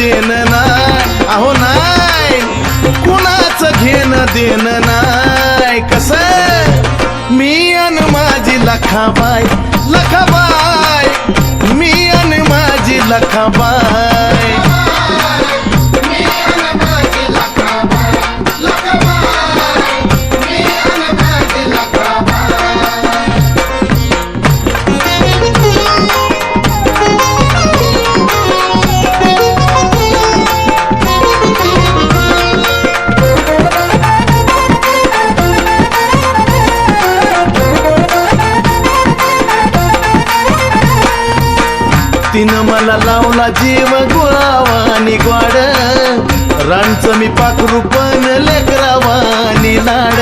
देण ना. अहो नाय कुणाच घेण देण नाय कस? मी अन माझी लखाबाई लखाबाई. मी अन माझी लखाबाई. मला लावला जीव गुळावानी ग्वाड राणचं मी पाखरू पण लेकरावानी लाड.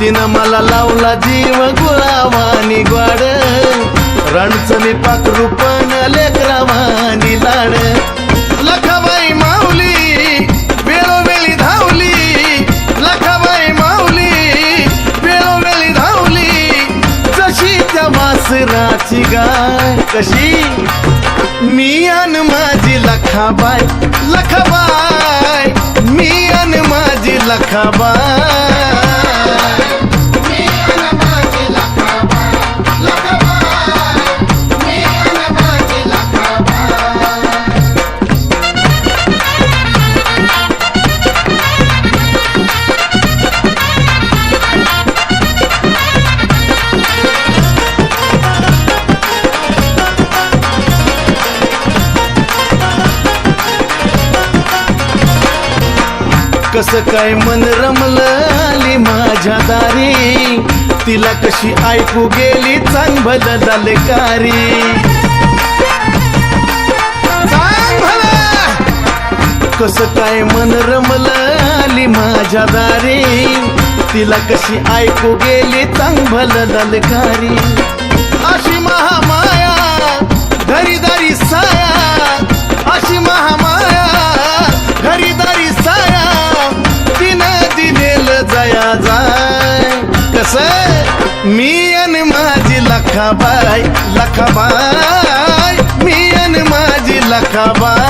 तिनं मला लावला जीव गुळावानी ग्वाड राणचं मी पाखरू पण लेकरावानी लाड. गाय कशी? मी अन माझी लखाबाय लखाबाय मी अन माझी लखाबाय कस काय मन रमलं आली माझ्या दारी? तिला कशी ऐकू गेली चांग भल दलकारी कस काय मन रमलं आली माझ्या दारी? तिला कशी ऐकू गेली चांग भल दलकारी अशी महामाया मी आणि माझी लखाबाई लखाबाई. मी आणि माझी लखाबाई.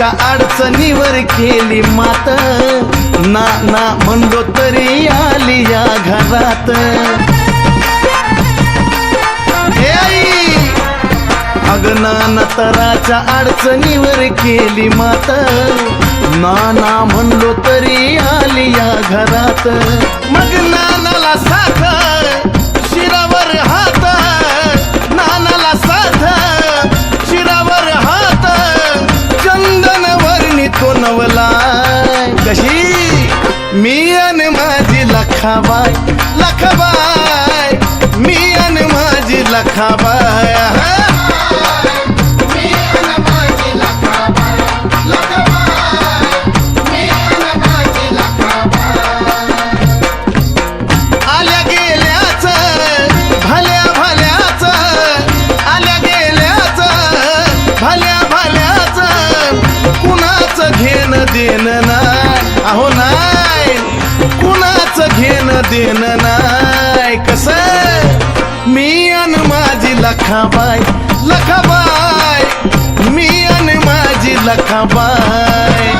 तुमच्या अडचणीवर केली मात. ना ना म्हणलो तरी आली या घरात. हे अग तराच्या अडचणीवर केली मात. ना ना म्हणलो तरी आली या घरात. मग ना माझी लखाबाई लखाबाई मी आणि माझी लखाबाई. घेण देण नाय कस? मी अन माझी लखाबाय लखाबाय मी अन माझी लखाबाय